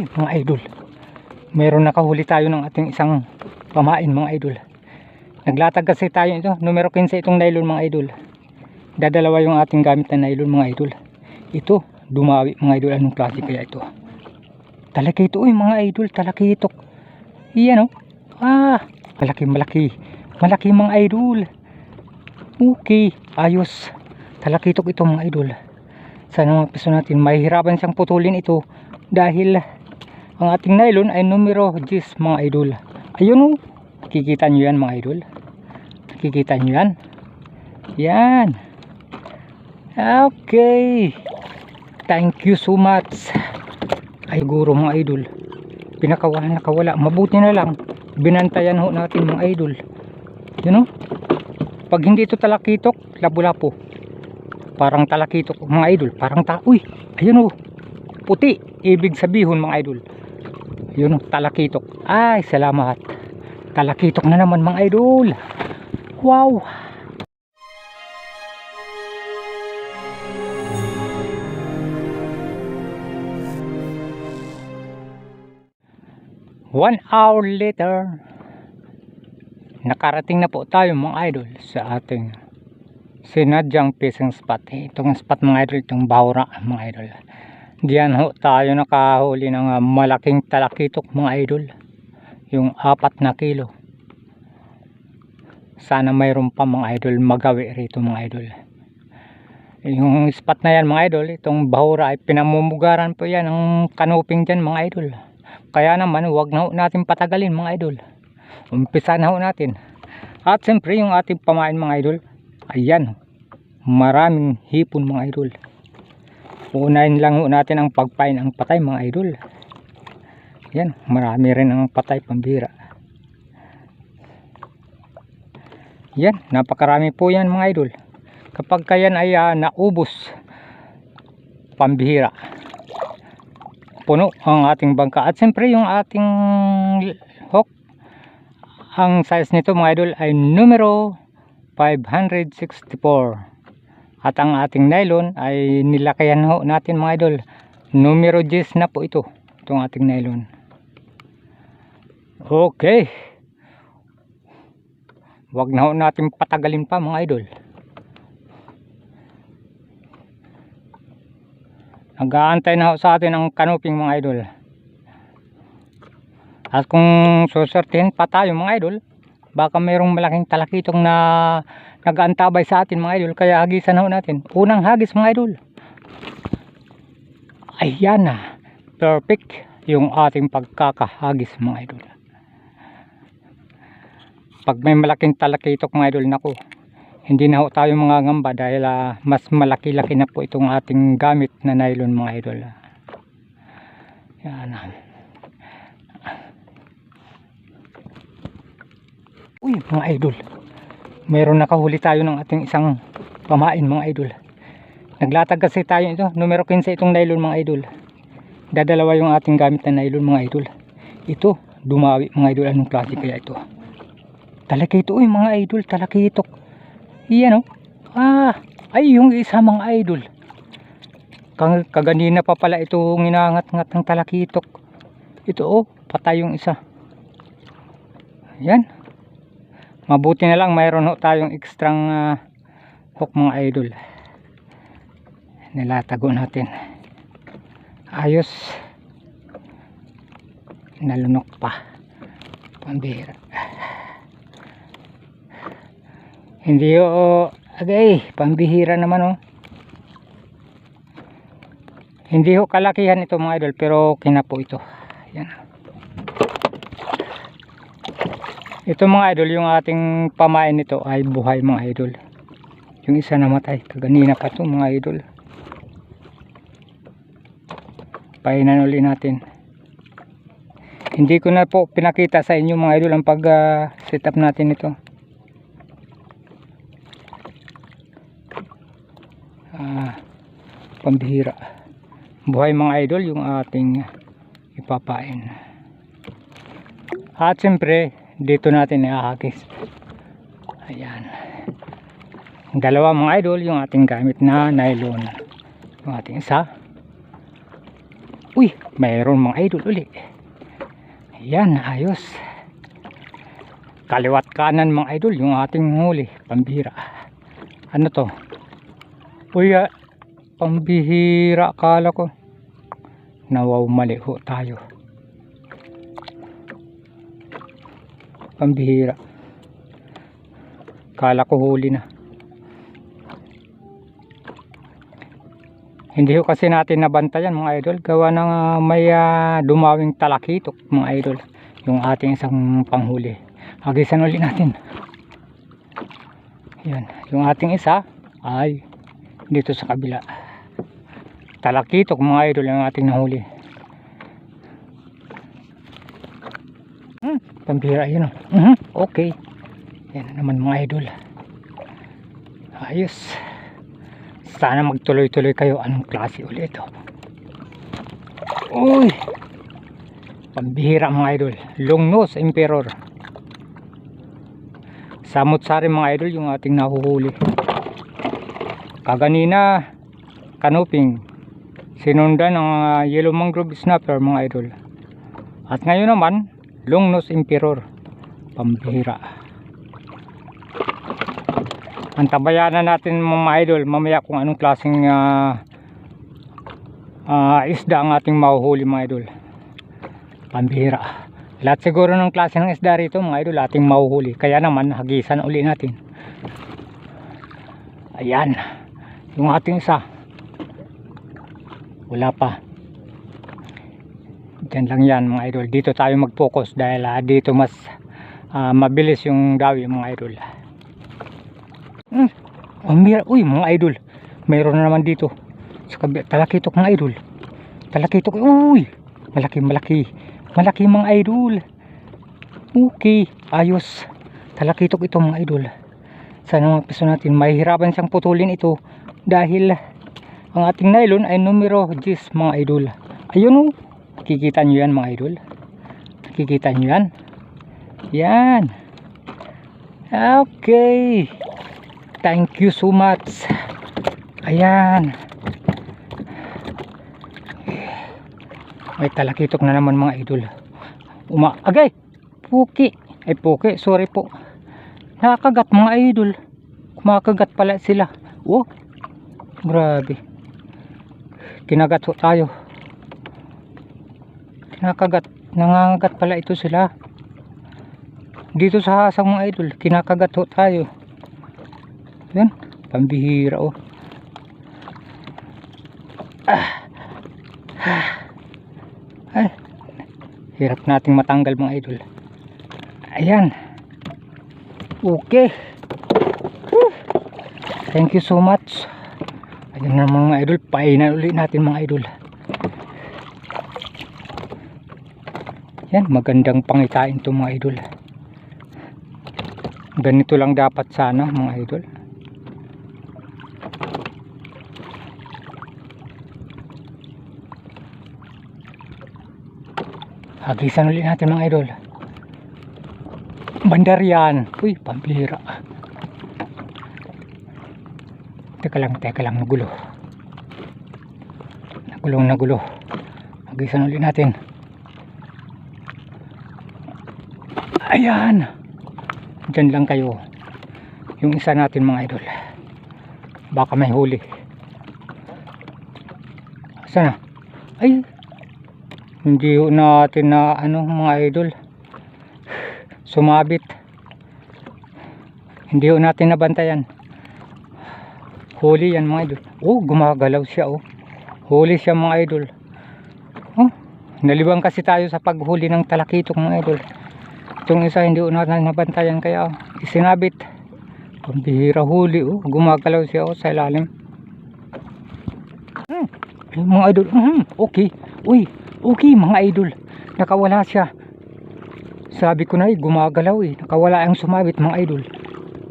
Mga idol. Meron nakahuli tayo ng ating isang pamain mga idol. Naglatag kasi tayo ito. Numero 15 itong nylon mga idol. Dadalawa yung ating gamit na nylon mga idol. Ito, dumawi mga idol. Anong klase kaya ito? Talaki ito uy mga idol. Talaki ito. Iyan oh. Ah, malaki malaki. Malaki mga idol. Okay, ayos. Talaki ito mga idol. Sana mga piso natin. Mahihirapan siyang putulin ito dahil ang ating nylon ay numero 10 mga idol. Ayun o kikita nyo yan mga idol. Kikita nyo yan? Yan. Okay. Thank you so much. Ay guro mga idol. Pinakawala nakawala mabuti na lang. Binantayan ho natin mga idol. Yun o pag hindi ito talakitok labo-labo parang talakitok mga idol. Parang taoy ayun o puti. Ibig sabihin mga idol yun talakitok. Ay salamat. Talakitok na naman mga idol. Wow. One hour later nakarating na po tayo mga idol sa ating sinadyang fishing spot. Itong spot mga idol itong bahura mga idol Diyan ho tayo nakahuli ng ah, malaking talakitok mga idol. Yung apat na kilo. Sana mayroon pa mga idol magawi rito mga idol. Yung spot na yan mga idol, itong bahura ay pinamumugaran po yan ng kanuping dyan mga idol. Kaya naman wag na ho natin patagalin mga idol. Umpisa na ho natin. At siyempre yung ating pamain mga idol, ayan, maraming hipon mga idol. Uunahin lang ho natin ang pagpain ang patay mga idol. Yan, marami rin ang patay pambira. Yan, napakarami po yan mga idol. Kapag kayan ay ah, naubos, pambihira. Puno ang ating bangka. At siyempre yung ating hook, ang size nito mga idol ay numero 564. At ang ating nylon ay nilakayan ho natin mga idol. Numero 10 na po ito. Itong ating nylon. Okay. Huwag na ho natin patagalin pa mga idol. Nag-aantay na ho sa atin ang kanuping mga idol. At kung susertihin pa tayo mga idol, baka mayroong malaking talakitong na nag-aantabay sa atin mga idol kaya hagisan ho natin. Unang hagis mga idol. Ayan na. Perfect yung ating pagkakahagis mga idol. Pag may malaking talakitok mga idol nako hindi na ho tayo mga ngamba dahil ah, mas malaki-laki na po itong ating gamit na nylon mga idol. Yan uy mga idol meron nakahuli tayo ng ating isang pamain mga idol. Naglatag kasi tayo ito. Numero 15 itong nylon mga idol. Dadalawa yung ating gamit na nylon mga idol. Ito dumawi mga idol. Anong klase kaya ito? Talaki ito uy mga idol talaki ito iyan oh. Ah ay yung isa mga idol. Kag kaganina pa pala ito nginangat-ngat ng talakitok ito oh patay yung isa. Yan mabuti na lang mayroon ho tayong ekstrang uh, hook mga idol. Nilatago natin. Ayos. Nalunok pa. Pambira hindi ho agay pambihira naman oh. Hindi ho kalakihan ito mga idol pero kinapo ito. Yan ito mga idol yung ating pamain nito ay buhay mga idol. Yung isa namatay kaganina pa to mga idol. Painan uli natin. Hindi ko na po pinakita sa inyo mga idol ang pag uh, set up natin ito ah, pambihira. Buhay mga idol yung ating ipapain. At siyempre dito natin ihahagis ayan dalawa mga idol yung ating gamit na nylon yung ating isa Uy, mayroon mga idol uli. Yan, ayos. Kaliwat kanan mga idol, yung ating huli, pambihira. Ano to? Uy, ah, pambihira, akala ko. Nawaw mali ho tayo. Pambihira. Kala ko huli na. Hindi ko kasi natin nabantayan mga idol. Gawa ng ah, may ah, dumawing talakitok mga idol. Yung ating isang panghuli. Hagisan ulit natin. Yan. Yung ating isa ay dito sa kabila. Talakitok mga idol yung ating nahuli. Hmm, pambira yun. oh. Mhm, okay. Yan na naman mga idol. Ayos. Sana magtuloy-tuloy kayo. Anong klase ulit ito? Uy! Pambihira mga idol. Long nose emperor. Samot sari mga idol yung ating nahuhuli. Kaganina kanuping sinundan ng ah, yellow mangrove snapper mga idol. At ngayon naman long nose emperor. Pambihira. Antabayanan natin mga idol mamaya kung anong klaseng ah, ah, isda ang ating mahuhuli mga idol. Pambihira. Lahat siguro ng klase ng isda rito mga idol ating mahuhuli. Kaya naman hagisan uli natin. Ayan. Yung ating isa. Wala pa. Diyan lang yan mga idol. Dito tayo mag-focus dahil ah, dito mas ah, mabilis yung dawi mga idol. Hmm. Ang mira. Uy mga idol. Mayroon na naman dito. Sa kabi- talakitok mga idol. Talakitok. Uy. Malaki malaki. Malaki mga idol. Okay. Ayos. Talakitok ito mga idol. Sana mga piso natin. Mahihirapan siyang putulin ito. Dahil ang ating nylon ay numero 10 mga idol. Ayun o. Nakikita nyo yan mga idol. Nakikita nyo yan. Yan. Okay. Thank you so much. Ayan. May talakitok na naman mga idol. Uma agay. Puki. Ay puki. Sorry po. Nakakagat mga idol. Kumakagat pala sila. Oh. Grabe. Kinagat tayo. Kinakagat. Nangangagat pala ito sila. Dito sa hasang mga idol. Kinakagat ho tayo. Yan. Pambihira oh. Ah. Ah. Ay. Hirap nating matanggal mga idol. Ayan. Okay. Thank you so much. Ayan na mga idol. Painan ulit natin mga idol. Yan. Magandang pangitain to mga idol. Ganito lang dapat sana mga idol. Hagisan ulit natin mga idol. Bandar yan. Uy, pambira. Teka lang, teka lang, nagulo. Nagulong nagulo. Hagisan ulit natin. Ayan. Diyan lang kayo. Yung isa natin mga idol. Baka may huli. Sana? Ay, hindi natin na ano mga idol sumabit hindi natin nabantayan huli yan mga idol oh gumagalaw siya oh huli siya mga idol oh nalibang kasi tayo sa paghuli ng talakitok mga idol itong isa hindi ho natin nabantayan kaya oh, isinabit pambihira huli oh gumagalaw siya oh sa ilalim hmm. Ay, mga idol hmm. okay uy Okay mga idol, nakawala siya. Sabi ko na eh, gumagalaw eh. Nakawala ang sumabit mga idol.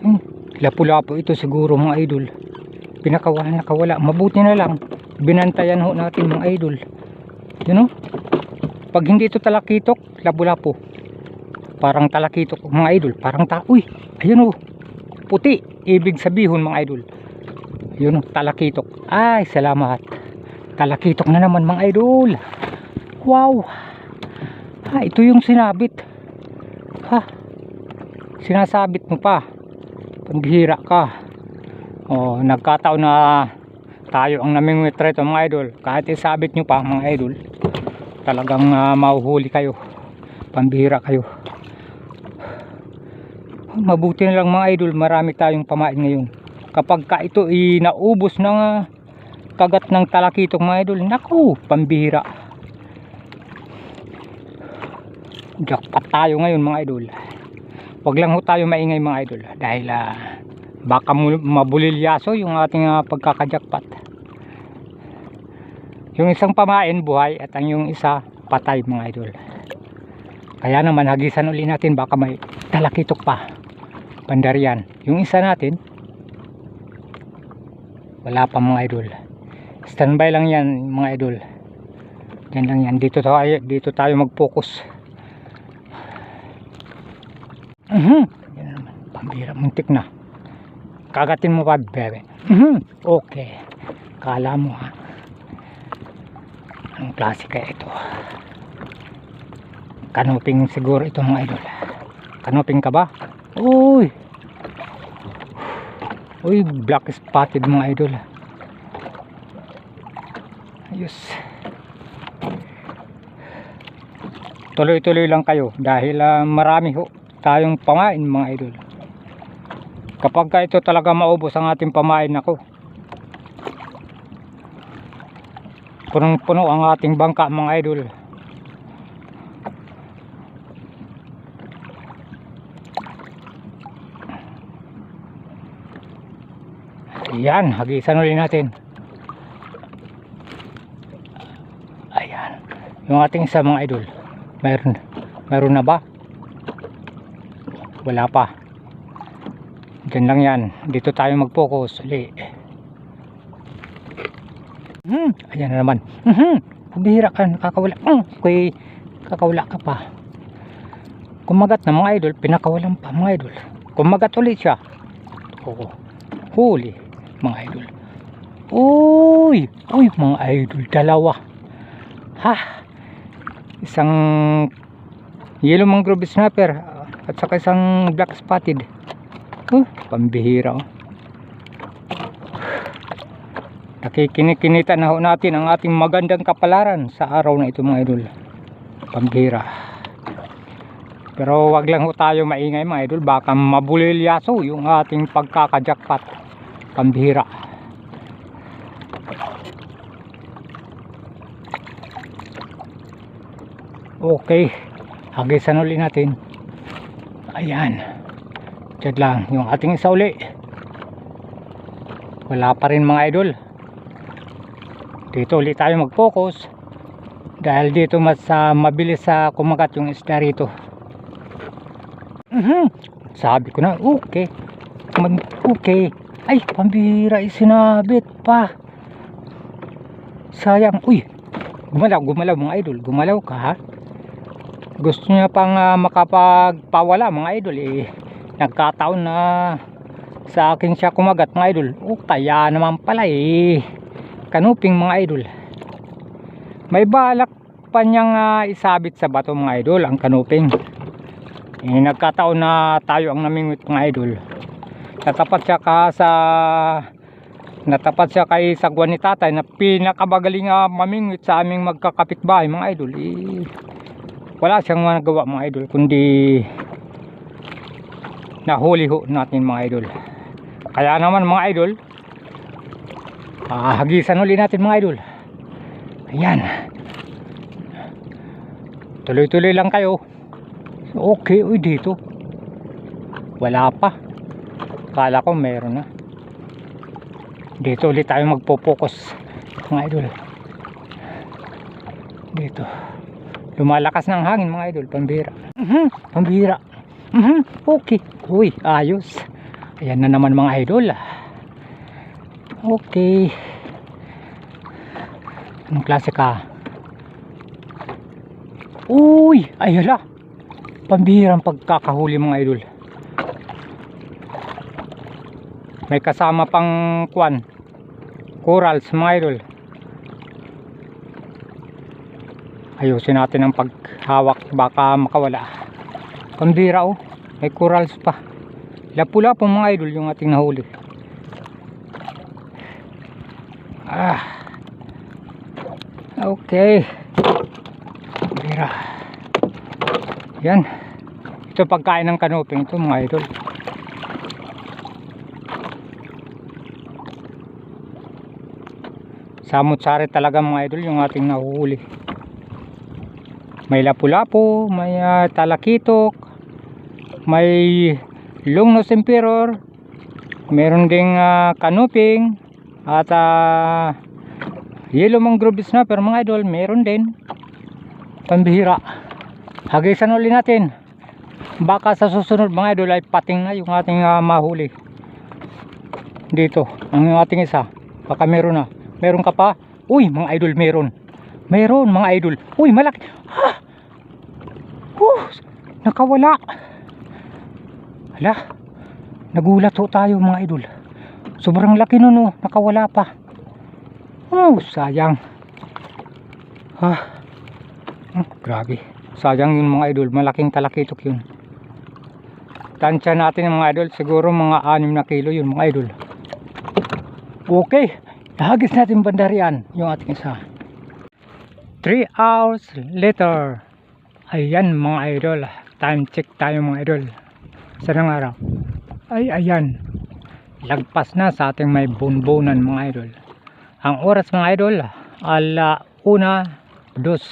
Hmm, lapu-lapu ito siguro mga idol. Pinakawala, nakawala. Mabuti na lang. Binantayan ho natin mga idol. You know? Pag hindi ito talakitok, lapu-lapu. Parang talakitok mga idol. Parang ta... Uy, ayun oh. Puti. Ibig sabihin mga idol. Yun oh, talakitok. Ay, salamat. Talakitok na naman mga idol. Wow! Ha, ito yung sinabit. Ha? Sinasabit mo pa. Pambihira ka. Oh, nagkataon na tayo ang namingwit rito mga idol. Kahit isabit nyo pa mga idol. Talagang uh, mahuhuli kayo. Pambihira kayo. Mabuti na lang mga idol, marami tayong pamain ngayon. Kapag ka ito i naubos ng kagat ng talakitong mga idol, naku, pambihira. Jackpot tayo ngayon mga idol. Huwag lang ho tayo maingay mga idol dahil ah, baka mabulilyaso yung ating ah, pagkakajakpat. Yung isang pamain buhay at ang yung isa patay mga idol. Kaya naman hagisan uli natin baka may talakitok pa. Bandarian. Yung isa natin wala pa mga idol. Standby lang yan mga idol. Yan lang yan. Dito tayo, dito tayo mag-focus. Mhm. Yan naman. Pambira, muntik na. Kagatin mo pa, bebe. Mhm. Okay. Kala mo ha. Anong klase kaya ito? Kanuping siguro ito mga idol. Kanuping ka ba? Uy! Uy, black spotted mga idol. Ayos. Tuloy-tuloy lang kayo dahil ah, marami ho tayong pamain mga idol. Kapag ka ito talaga maubos ang ating pamain ako. Punong-puno ang ating bangka mga idol. Ayan, hagisan ulit natin. Ayan. Yung ating isa mga idol. Meron, meron na ba? Wala pa. Diyan lang yan. Dito tayo mag-focus. Hmm, ayan na naman. Mhm. Pabihira ka, nakakawala. Hmm, okay. Kakawala ka pa. Kumagat na mga idol, pinakawalan pa mga idol. Kumagat ulit siya. Oo. Huli mga idol. Uy! Uy mga idol, dalawa. Ha? Isang yellow mangrove snapper at saka isang black spotted. Oh, pambihira oh. Nakikinikinita na ho natin ang ating magandang kapalaran sa araw na ito mga idol. Pambihira. Pero wag lang ho tayo maingay mga idol, baka mabulilyaso yung ating pagkakajakpat. Pambihira. Okay. Hagisan uli natin. Ayan. Diyan lang yung ating isa uli. Wala pa rin mga idol. Dito ulit tayo mag-focus. Dahil dito mas ah, mabilis sa kumagat yung isda rito. Mhm. Sabi ko na, okay. Okay. Ay, pambihira isinabit pa. Sayang. Uy, gumalaw, gumalaw mga idol. Gumalaw ka ha. Gusto niya pang ah, makapagpawala mga idol eh. Nagkataon na sa akin siya kumagat mga idol. O kaya naman pala eh. Kanuping mga idol. May balak pa niyang ah, isabit sa bato mga idol ang kanuping. Eh, nagkataon na tayo ang namingwit mga idol. Natapat siya ka sa natapat siya kay sagwan ni tatay na pinakabagaling nga mamingwit sa aming magkakapitbahay mga idol. Eh, wala siyang magawa mga idol kundi nahuli ho natin mga idol. Kaya naman mga idol, ah, hagisan uli natin mga idol. Ayan. Tuloy-tuloy lang kayo. Okay, uy dito. Wala pa. Kala ko meron na. Dito ulit tayo magpo-focus mga idol. Dito. Lumalakas ng hangin mga idol, pambira. Mhm, pambira. Mhm, okay. Uy, ayos. Ayan na naman mga idol. Okay. Anong klase ka? Uy, ayala. Pambihirang pagkakahuli mga idol. May kasama pang kwan. Corals mga idol. ayusin natin ang paghawak. Baka makawala. Pambira oh may corals pa. Lapu-lapu mga idol yung ating nahuli. Ah. Okay. Pambira yan. Ito pagkain ng kanuping ito mga idol samot-sari talaga mga idol yung ating nahuhuli. May lapu-lapu may ah, talakitok may long nose emperor meron ding ah, kanuping at uh, yellow mangrove snapper mga idol meron din. Pambihira. Hagisan ulit natin. Baka sa susunod mga idol ay pating na yung ating ah, mahuli. Dito ang ating isa. Baka meron na meron ka pa? Uy mga idol meron. Meron mga idol. Uy malaki. Ha? Huh, nakawala. Hala nagulat ho tayo mga idol. Sobrang laki nun oh. Nakawala pa. Oh sayang. Ha? Hmm, grabe. Sayang yun mga idol. Malaking talakitok yun. Tansya natin mga idol. Siguro mga 6 na kilo yun mga idol. Okay hagis natin bandarian yung ating isa. 3 hours later. Ayan mga idol. Time check tayo mga idol. Sa ng araw. Ay ayan. Lagpas na sa ating may bonbonan mga idol. Ang oras mga idol ala una dos.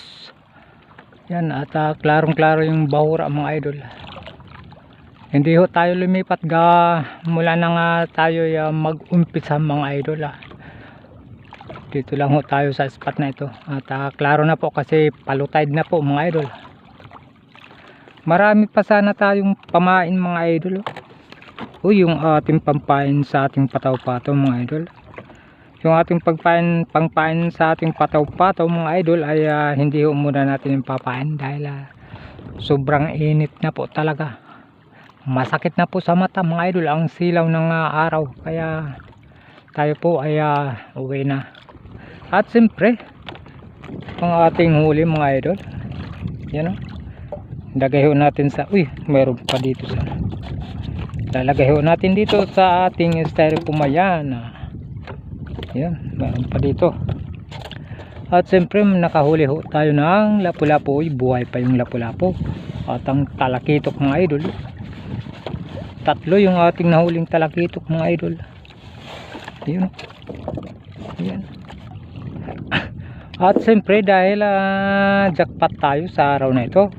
Yan at ah, klarong klaro yung bahura mga idol. Hindi ho tayo lumipat ga mula na nga tayo ah, mag-umpisa mga idol ah. Dito lang ho tayo sa spot na ito. At ah, klaro na po kasi palutide na po mga idol. Marami pa sana tayong pamain mga idol oh. Uy, yung ating pampain sa ating pataw-pataw mga idol. Yung ating pagpain pangpain sa ating pataw-pataw mga idol ay ah, hindi ho muna natin yung papain dahil ah, sobrang init na po talaga. Masakit na po sa mata mga idol ang silaw ng ah, araw. Kaya tayo po ay ah, uwi na at siyempre ang ating huli mga idol yan o. Lagay ho natin sa uy meron pa dito sa lalagay ho natin dito sa ating styrofoam yan ah. yan meron pa dito. At siyempre nakahuli ho tayo ng lapu-lapu uy buhay pa yung lapu-lapu. At ang talakitok mga idol. Tatlo yung ating nahuling talakitok mga idol. Yun yan at siyempre dahil ah, jackpot tayo sa araw na ito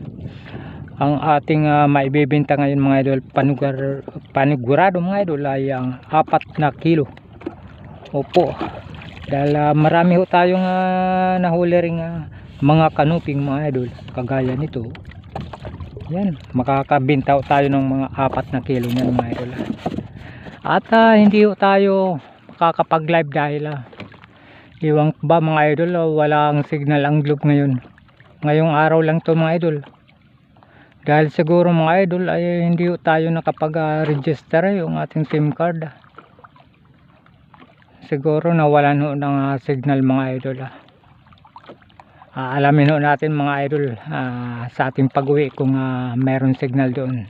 ang ating ah, maibibenta ngayon mga idol panugar, panigurado mga idol ay ang apat na kilo. Opo. Dahil ah, marami ho tayong ah, nahuli ring ah, mga kanuping mga idol kagaya nito. Yan makakabinta ho tayo ng mga apat na kilo niyan mga idol. At ah, hindi ho tayo makakapag live dahil ah, iwang ba mga idol ah, walang signal ang globe ngayon ngayong araw lang to mga idol dahil siguro mga idol ay hindi tayo nakapag-register yung ating SIM card. Siguro nawalan ho ng ah, signal mga idol. Ah, alamin ho natin mga idol ah, sa ating pag-uwi kung ah, mayroon signal doon.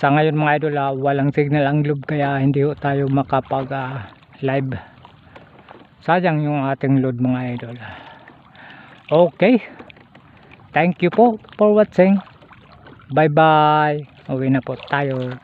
Sa ngayon mga idol ah, walang signal ang globe kaya hindi ho tayo makapag ah, live. Sayang yung ating load mga idol. Okay. Thank you po for watching. Bye bye. Uwi na po tayo.